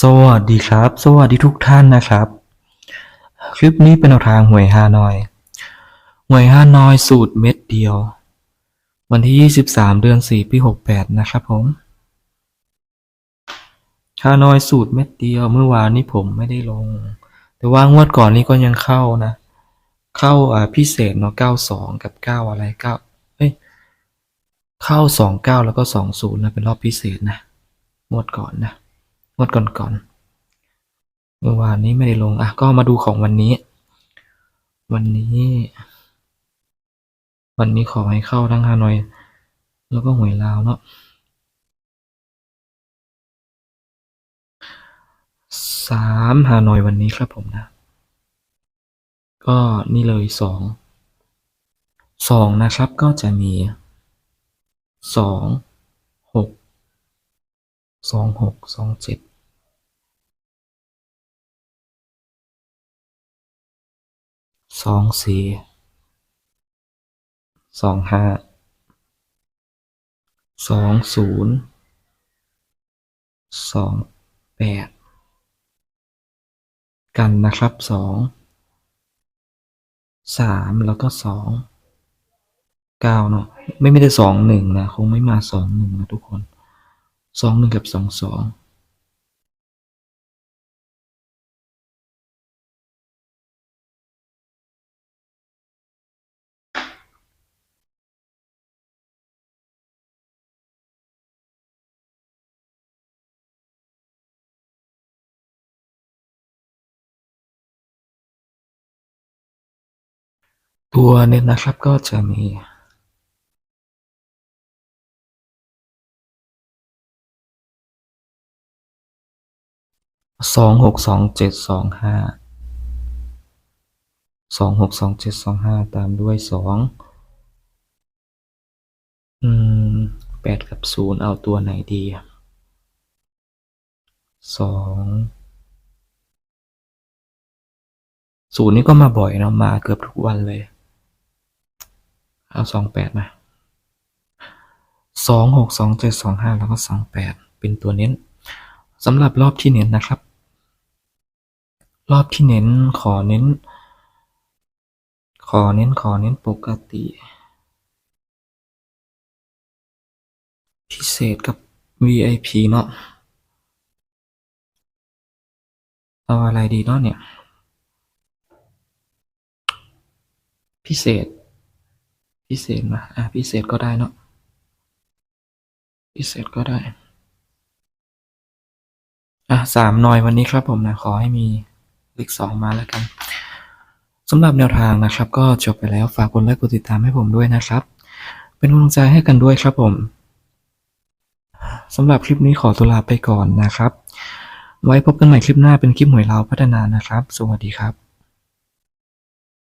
สวัสดีครับ สวัสดีทุกท่านนะครับ คลิปนี้เป็นแนวทางหวยฮานอย หวยฮานอยสูตรเม็ดเดียว วันที่ 23 เดือน 4 ปี 68 นะครับผมฮานอยสูตรเม็ดเดียวเมื่อวานนี้ผมไม่ได้ลง แต่ว่างวดก่อนนี้ก็ยังเข้านะ เข้าอ่าพิเศษเนาะ 92 กับ 9 อะไร 9 เอ้ย เข้า 29 แล้วก็ 20 นะ เป็นรอบพิเศษนะ งวดก่อนนะ งวดก่อนๆเมื่อวานนี้ไม่ได้ลงอะก็มาดูของวันนี้ วันนี้ วันนี้ขอให้เข้าทั้งฮานอย แล้วก็หวยลาวเนาะสามฮานอยวันนี้ครับผมนะ ก็นี่เลยสองสองนะครับก็จะมีสองหกสองหกสองเจ็ด สองสี่สองห้าสองศูนย์สองแปดกันนะครับสองสามแล้วก็สองเก้าเนาะไม่ไม่ได้สองหนึ่งนะ คงไม่มาสองหนึ่งนะทุกคนสองหนึ่งกับสองสอง ตัวเน้นนะครับ ก็จะมีสองหกสองเจ็ดสองห้าสองหกสองเจ็ดสองห้าตามด้วยสองอืมแปดกับศูนย์เอาตัวไหนดีสองศูนย์นี่ก็มาบ่อยเนาะมาเกือบทุกวันเลย เอาสองแปดมาสองหกสองเจ็ดสองห้าแล้วก็สองแปดเป็นตัวเน้นสำหรับรอบที่เน้นนะครับ รอบที่เน้นขอเน้น ขอเน้นขอเน้นปกติ พิเศษกับ VIP เนาะเอาอะไรดีเนาะเนี่ย พิเศษ พิเศษมาอะพิเศษก็ได้เนาะพิเศษก็ได้ อะสามหน่อยวันนี้ครับผมนะ ขอให้มีเลขสองมาแล้วกันสำหรับแนวทางนะครับ ก็จบไปแล้วฝากกดไลค์กดติดตามให้ผมด้วยนะครับ เป็นกำลังใจให้กันด้วยครับผมสำหรับคลิปนี้ขอตัวลาไปก่อนนะครับ ไว้พบกันใหม่คลิปหน้าเป็นคลิปหวยเราพัฒนานะครับ สวัสดีครับ